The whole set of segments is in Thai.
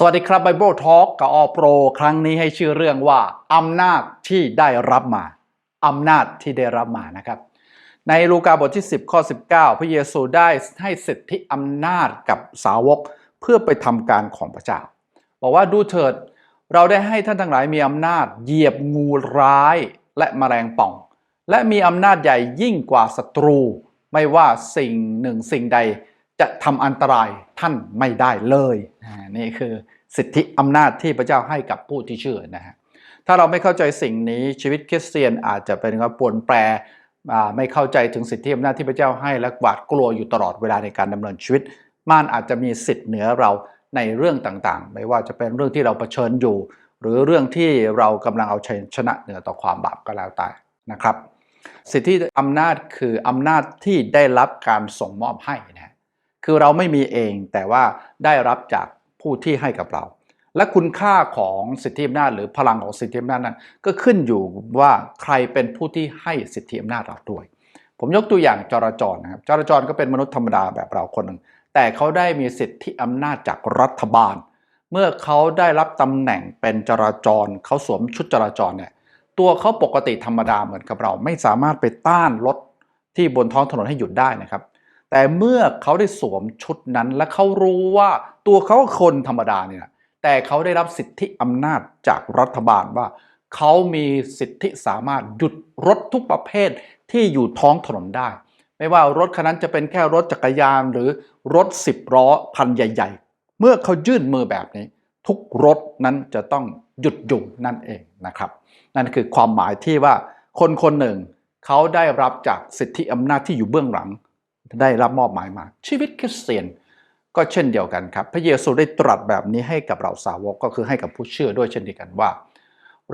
สวัสดีครับ Bible Talk กับอโปรครั้งนี้ให้ชื่อเรื่องว่าอำนาจที่ได้รับมาอำนาจที่ได้รับมานะครับ ในลูกาบทที่ 10 ข้อ 19 พระเยซูได้ให้สิทธิอำนาจกับสาวกเพื่อไปทำการของพระเจ้า บอกว่าดูเถิด เราได้ให้ท่านทั้งหลายมีอำนาจเหยียบงูร้ายและแมลงป่อง และมีอำนาจใหญ่ยิ่งกว่าศัตรู ไม่ว่าสิ่งหนึ่งสิ่งใด จะทำอันตรายท่านไม่ได้เลยนี่คือสิทธิอำนาจที่พระเจ้าให้กับผู้ที่เชื่อนะฮะถ้าเราไม่เข้าใจสิ่งนี้ชีวิตคริสเตียนอาจจะเป็นการปวนแปรไม่เข้าใจถึงสิทธิอำนาจที่พระเจ้าให้และหวาดกลัวอยู่ตลอดเวลาในการดำเนินชีวิตม่ารอาจจะมีสิทธิ์เหนือเราในเรื่องต่างๆ ไม่ว่าจะเป็นเรื่องที่เราเผชิญอยู่ หรือเรื่องที่เรากำลังเอาชัยชนะเหนือต่อความบาปก็แล้วแต่นะครับ สิทธิอำนาจคืออำนาจที่ได้รับการส่งมอบให้นะฮะ คือเราไม่มีเองแต่ว่าได้รับจากผู้ที่ให้กับเรา และคุณค่าของสิทธิอำนาจหรือพลังของสิทธิอำนาจนั้น ก็ขึ้นอยู่ว่าใครเป็นผู้ที่ให้สิทธิอำนาจเราด้วย ผมยกตัวอย่างจราจรนะครับจราจรก็เป็นมนุษย์ธรรมดาแบบเราคนหนึ่งแต่เขาได้มีสิทธิอำนาจจากรัฐบาล เมื่อเขาได้รับตำแหน่งเป็นจราจรเขาสวมชุดจราจรเนี่ยตัวเขาปกติธรรมดาเหมือนกับเรา ไม่สามารถไปต้านรถที่บนท้องถนนให้หยุดได้นะครับ แต่เมื่อเขาได้สวมชุดนั้นและเขารู้ว่าตัวเขาคนธรรมดาเนี่ยแต่เขาได้รับสิทธิอำนาจจากรัฐบาลว่า เขามีสิทธิสามารถหยุดรถทุกประเภทที่อยู่ท้องถนนได้ ไม่ว่ารถคันนั้นจะเป็นแค่รถจักรยานหรือรถสิบล้อพันใหญ่ ๆ เมื่อเขายื่นมือแบบนี้ ทุกรถนั้นจะต้องหยุดอยู่นั่นเองนะครับ นั่นคือความหมายที่ว่าคนคนหนึ่ง เขาได้รับจากสิทธิอำนาจที่อยู่เบื้องหลัง ได้รับมอบหมายมา ชีวิตคริสเตียนก็เช่นเดียวกันครับ พระเยซูได้ตรัสแบบนี้ให้กับเราสาวกก็คือให้กับผู้เชื่อด้วยเช่นเดียวกันว่า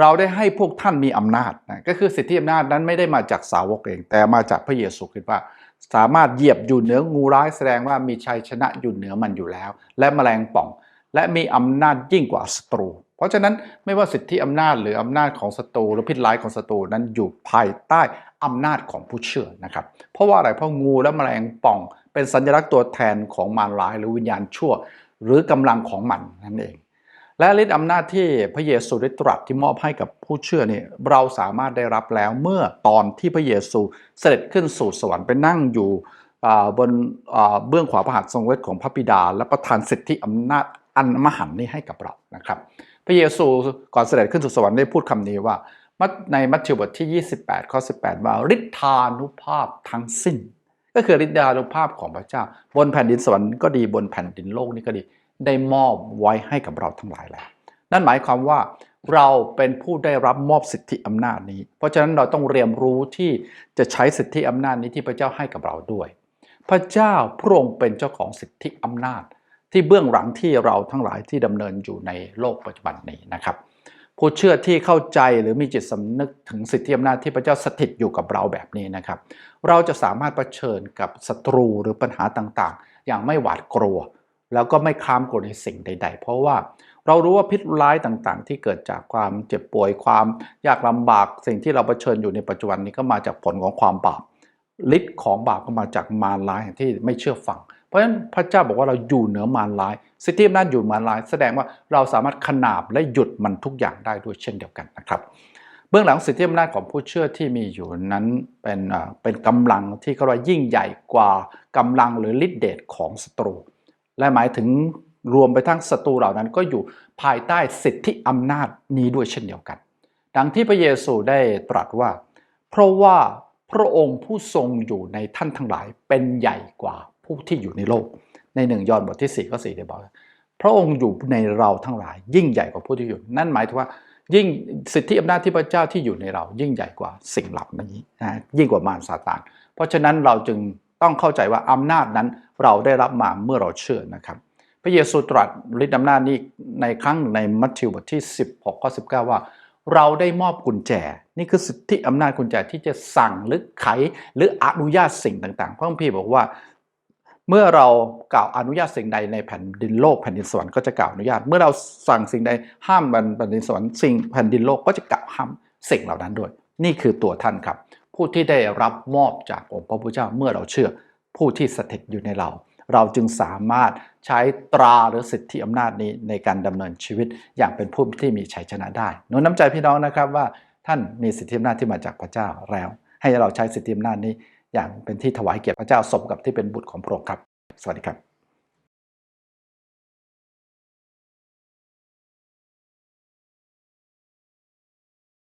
เราได้ให้พวกท่านมีอำนาจนะก็คือสิทธิอำนาจนั้นไม่ได้มาจากสาวกเอง แต่มาจากพระเยซูคริสต์ว่า สามารถเหยียบอยู่เหนืองูร้ายแสดงว่ามีชัยชนะอยู่เหนือมันอยู่แล้ว และแมลงป่อง และมีอำนาจยิ่งกว่าศัตรู เพราะฉะนั้นไม่ว่าสิทธิอำนาจหรืออำนาจของศัตรูหรือพิษร้ายของศัตรูนั้นอยู่ภายใต้อำนาจของผู้เชื่อนะครับ เพราะว่าอะไรเพราะงูและแมลงป่อง เป็นสัญลักษณ์ตัวแทนของมารร้ายหรือวิญญาณชั่ว หรือกำลังของมันนั่นเอง และฤทธิ์อำนาจที่พระเยซูได้ตรัสที่มอบให้กับผู้เชื่อนี่เราสามารถได้รับแล้วเมื่อตอนที่พระเยซูเสด็จขึ้นสู่สวรรค์ไปนั่งอยู่บนเบื้องขวาพระหัตถ์ทรงเวทของพระบิดา และประทานสิทธิอำนาจอันมหันต์นี้ให้กับเรานะครับ พระเยซูก่อนเสด็จขึ้นสู่สวรรค์ได้พูดคำนี้ว่าในมัทธิวบทที่ 28 ข้อ 18 ว่าฤทธานุภาพทั้งสิ้น ก็คือฤทธานุภาพของพระเจ้า บนแผ่นดินสวรรค์ก็ดีบนแผ่นดินโลกนี่ก็ดี ได้มอบไว้ให้กับเราทั้งหลายแล้ว นั่นหมายความว่าเราเป็นผู้ได้รับมอบสิทธิอำนาจนี้ เพราะฉะนั้นเราต้องเรียนรู้ที่จะใช้สิทธิอำนาจนี้ที่พระเจ้าให้กับเราด้วย พระเจ้าพระองค์เป็นเจ้าของสิทธิอำนาจ ที่เบื้องหลังที่เราทั้งหลายที่ดำเนินอยู่ในโลกปัจจุบันนี้นะครับผู้เชื่อที่เข้าใจหรือมีจิตสำนึกถึงสิทธิอำนาจที่พระเจ้าสถิตอยู่กับเราแบบนี้นะครับ เราจะสามารถรเผชิญกับศัตรูหรือปัญหาต่างๆ อย่างไม่หวาดกลัว แล้วก็ไม่คลามกลัวในสิ่งใด ๆ เพราะว่าเรารู้ว่าพิษร้ายต่างๆ ที่เกิดจากความเจ็บป่วยความยากลำบาก สิ่งที่เราเผชิญอยู่ในปัจจุบันนี้ก็มาจากผลของความบาปฤทธิ์ของบาปก็มาจากมารร้ายที่ไม่เชื่อฟัง ราะฉะนั้นพระเจ้าบอกว่าเราอยู่เหนือมารร้าย สิทธิอำนาจอยู่มารร้าย แสดงว่าเราสามารถขนาบและหยุดมันทุกอย่างได้ด้วยเช่นเดียวกันนะครับ เบื้องหลังสิทธิอำนาจของผู้เชื่อที่มีอยู่นั้นเป็นเป็นกำลังที่เขาเรียกยิ่งใหญ่กว่ากำลังหรือฤทธิเดชของศัตรู และหมายถึงรวมไปทั้งศัตรูเหล่านั้นก็อยู่ภายใต้สิทธิอำนาจนี้ด้วยเช่นเดียวกัน ดังที่พระเยซูได้ตรัสว่า เพราะว่าพระองค์ผู้ทรงอยู่ในท่านทั้งหลายเป็นใหญ่กว่า ผู้ที่อยู่ในโลก ในหนึ่งยอห์นบทที่4ข้อ4ได้บอกว่าพระองค์อยู่ในเราทั้งหลาย ยิ่งใหญ่กว่าผู้ที่อยู่ นั่นหมายถึงว่ายิ่งสิทธิอำนาจที่พระเจ้าที่อยู่ในเรา ยิ่งใหญ่กว่าสิ่งเหล่านี้นะยิ่งกว่ามารซาตานเพราะฉะนั้นเราจึงต้องเข้าใจว่าอำนาจนั้นเราได้รับมาเมื่อเราเชื่อนะครับ พระเยซูตรัสฤทธิอำนาจนี้ในครั้งในมัทธิวบทที่ 16ข้อ19 ว่า เราได้มอบกุญแจ นี่คือสิทธิอำนาจกุญแจที่จะสั่งหรือไขหรืออนุญาตสิ่งต่างๆพระคัมภีร์บอกว่า เมื่อเรากล่าวอนุญาตสิ่งใดในแผ่นดินโลกแผ่นดินสวรรค์ก็จะกล่าวอนุญาต เมื่อเราสั่งสิ่งใดห้ามแผ่นดินสวรรค์สิ่งแผ่นดินโลกก็จะกล่าวห้ามสิ่งเหล่านั้นด้วย นี่คือตัวท่านครับ ผู้ที่ได้รับมอบจากองค์พระพุทธเจ้าเมื่อเราเชื่อผู้ที่สถิตอยู่ในเรา เราจึงสามารถใช้ตราหรือสิทธิอำนาจนี้ในการดำเนินชีวิตอย่างเป็นผู้ที่มีชัยชนะได้หนุนน้ำใจพี่น้องนะครับว่าท่านมีสิทธิอำนาจที่มาจากพระเจ้าแล้ว ให้เราใช้สิทธิอำนาจนี้ อย่างเป็นที่ถวายเกียรติพระเจ้าสมกับที่เป็นบุตรของพระองค์ครับ สวัสดีครับ